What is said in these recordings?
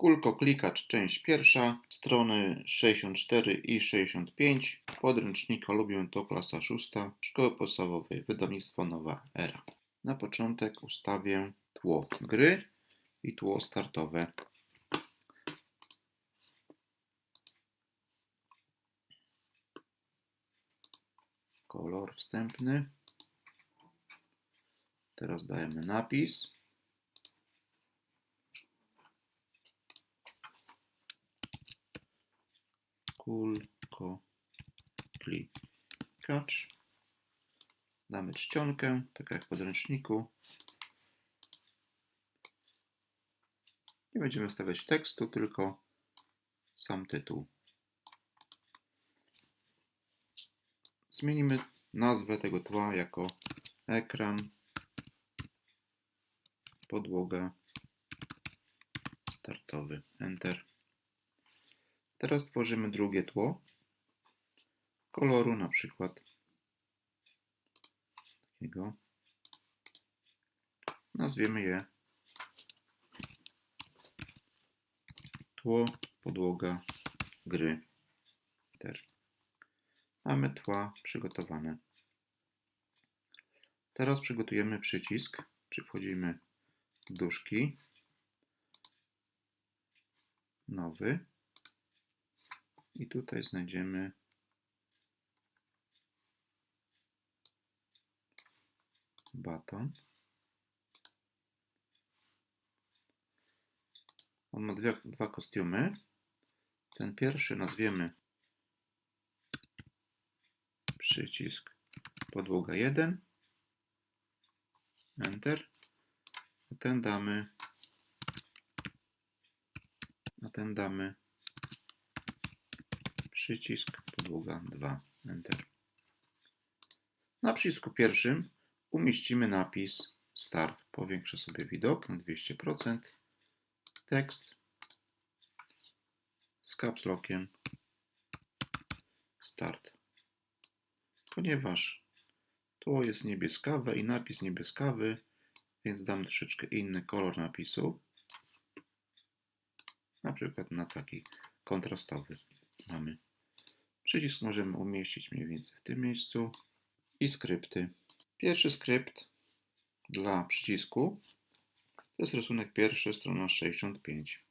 Kulko klikacz, część pierwsza, strony 64 i 65. Podręcznika lubię to klasa szósta, szkoły podstawowej, wydawnictwo Nowa Era. Na początek ustawię tło gry i tło startowe. Kolor wstępny. Teraz dajemy napis. Kulko klikacz. Damy czcionkę, tak jak w podręczniku. Nie będziemy stawiać tekstu, tylko sam tytuł. Zmienimy nazwę tego tła jako ekran, podłoga, startowy. Enter. Teraz tworzymy drugie tło koloru, na przykład takiego. Nazwiemy je tło, podłoga, gry. Enter. Mamy tła przygotowane. Teraz przygotujemy przycisk, czy wchodzimy w duszki, nowy i tutaj znajdziemy baton. On ma dwie, dwa kostiumy. Ten pierwszy nazwiemy przycisk podłoga 1. Enter. A ten damy a ten damy przycisk podłoga 2. Enter. Na przycisku pierwszym umieścimy napis Start. Powiększę sobie widok na 200%. Tekst z caps lockiem Start. Ponieważ tło jest niebieskawe i napis niebieskawy, więc dam troszeczkę inny kolor napisu. Na przykład na taki kontrastowy mamy. Przycisk możemy umieścić mniej więcej w tym miejscu i skrypty. Pierwszy skrypt dla przycisku to jest rysunek pierwszy, strona 65.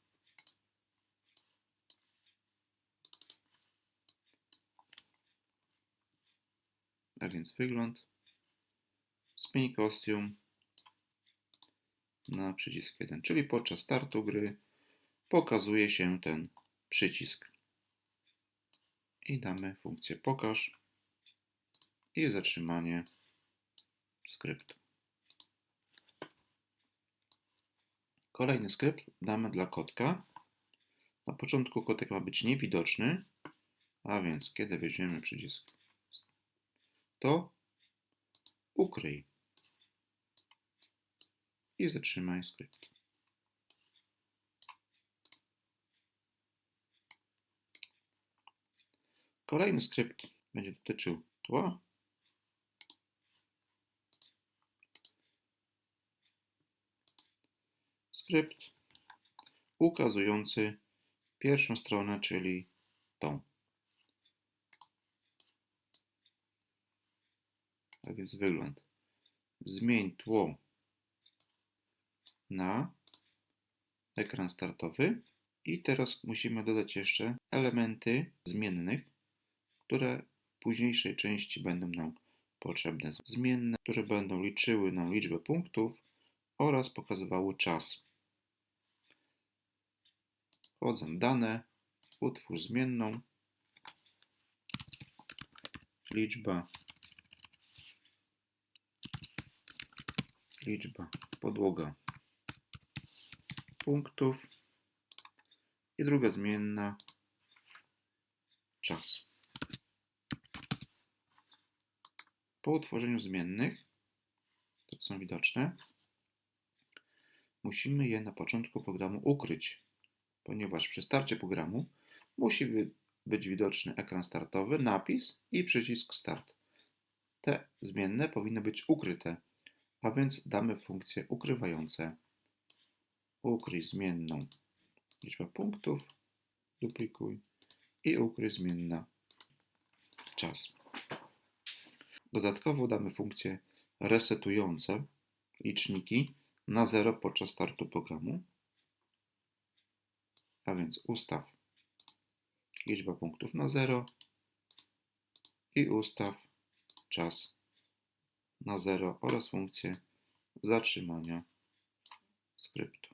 A więc wygląd. Zmień kostium na przycisk 1, czyli podczas startu gry pokazuje się ten przycisk. I damy funkcję pokaż i zatrzymanie skryptu. Kolejny skrypt damy dla kotka. Na początku kotek ma być niewidoczny, a więc kiedy weźmiemy przycisk to ukryj i zatrzymaj skrypt. Kolejny skrypt będzie dotyczył tła. Skrypt ukazujący pierwszą stronę, czyli tą. A więc wygląd. Zmień tło na ekran startowy. I teraz musimy dodać jeszcze elementy zmiennych, które w późniejszej części będą nam potrzebne. Zmienne, które będą liczyły nam liczbę punktów oraz pokazywały czas. Wchodzę w dane, utwórz zmienną, liczba liczba, podłoga punktów i druga zmienna czas. Po utworzeniu zmiennych, które są widoczne, musimy je na początku programu ukryć, ponieważ przy starcie programu musi być widoczny ekran startowy, napis i przycisk start. Te zmienne powinny być ukryte a więc damy funkcję ukrywające ukryj zmienną liczbę punktów, duplikuj i ukryj zmienna czas. Dodatkowo damy funkcję resetujące liczniki na 0 podczas startu programu. A więc ustaw liczba punktów na 0 i ustaw czas na 0 oraz funkcję zatrzymania skryptu.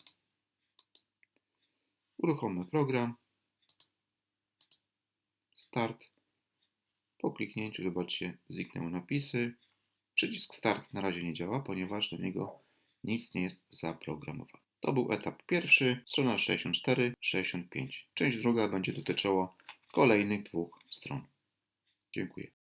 Uruchommy program. Start. Po kliknięciu zobaczcie zniknęły napisy. Przycisk Start na razie nie działa, ponieważ do niego nic nie jest zaprogramowane. To był etap pierwszy, strona 64-65. Część druga będzie dotyczyła kolejnych dwóch stron. Dziękuję.